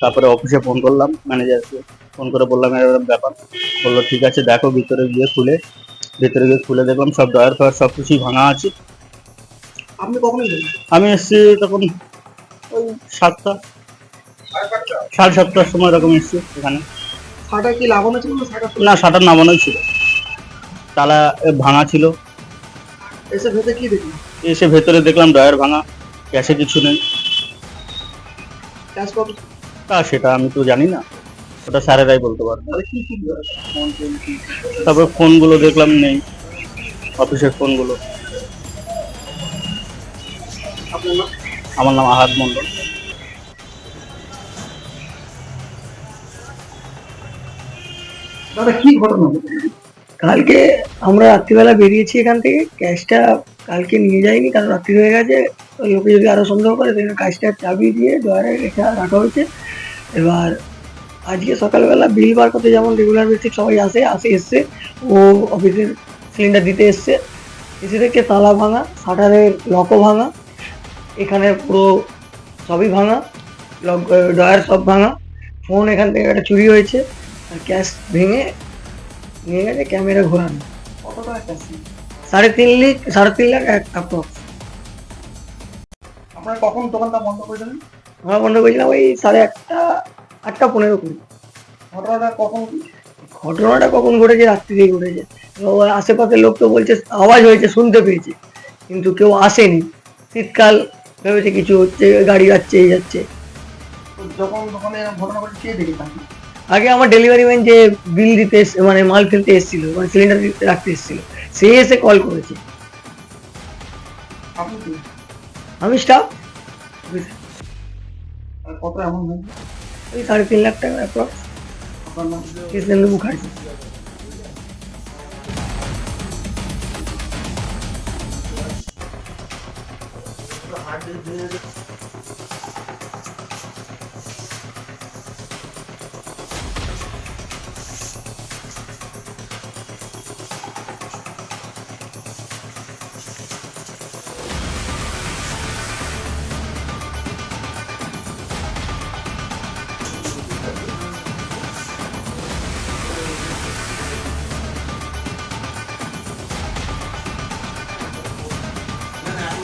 তারপরে অফিসে ফোন করলাম ম্যানেজারকে ফোন করে বললাম এরকম ব্যাপার। বলল ঠিক আছে দেখো ভিতরে গিয়ে খুলে ভিতরে গিয়ে খুলে দেখলাম সব ডয়ার ফয়ার সব কিছুই ভাঙা আছে। আপনি কখন আমি এসেছি তখন ওই সাতটা সাড়ে সাতটার সময় এরকম এসেছি এখানে। কি লাগানো ছিল না শাটার নামানোই ছিল। তালা ভাঙা ছিল। এসে ভেতরে কি দেখি এসে ভেতরে দেখলাম ডয়ার ভাঙা ক্যাশে কিছু নেই। ক্যাশ তা সেটা আমি তো জানি না। ওটা স্যারেরাই বলতে পারবে। তারপর ফোনগুলো দেখলাম নেই। অফিসের ফোনগুলো। আমার নাম আহাদ মন্ডল দাদা কি ঘটনা? কালকে আমরা রাত্রিবেলা বেরিয়েছি এখান থেকে। ক্যাশটা কালকে নিয়ে যাইনি কারণ রাত্রি হয়ে গেছে। লোকে যদি আরও সন্দেহ করে সেখানে কাজটা চাবি দিয়ে ডয়ারে রেখে রাখা হয়েছে। এবার আজকে সকালবেলা বিল বার করতে যেমন রেগুলার বেসিক সবাই আসে আসে, এসছে। ও অফিসের সিলিন্ডার দিতে এসছে। এসে থেকে তালা ভাঙা, শাটারের লকও ভাঙা। এখানে পুরো সবই ভাঙা লক ডয়ার সব ভাঙা। ফোন এখান থেকে একটা চুরি হয়েছে। আর ক্যাশ ভেঙে নিয়ে গেছে ক্যামেরা ঘোরানো। কত টাকা ক্যাশ সাড়ে তিন লাখ সাড়ে তিন লাখ এক অ্যাপ্রক্স আপনারা কখন দোকানটা বন্ধ করে দেবেন আমরা বন্ধ করেছিলাম ওই সাড়ে একটা আটটা পনেরো কুড়ি। ঘটনাটা কখন? ঘটনাটা কখন ঘটেছে? রাত্রি দিয়ে ঘটেছে আশেপাশের লোক তো বলছে আওয়াজ হয়েছে শুনতে পেয়েছে। কিন্তু কেউ আসেনি। শীতকাল ভেবেছে কিছু হচ্ছে গাড়ি যাচ্ছে এই যাচ্ছে। যখন দোকানে ঘটনা ঘটে কে দেখে আগে আমার ডেলিভারি ম্যান যে বিল দিতে মানে মাল ফেলতে এসেছিল মানে সিলিন্ডার রাখতে এসেছিল সে এসে কল করেছে। আমি স্টাফ কত এমন ওই সাড়ে তিন লাখ টাকা অ্যাপ্রক্স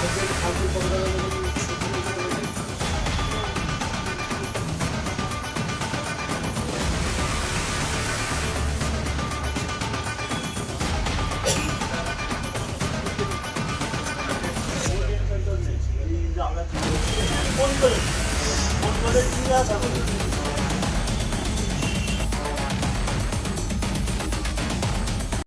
কৃষ্ণেন্দু মুখার্জি ফোন করে ফোন করে ঠিক আছে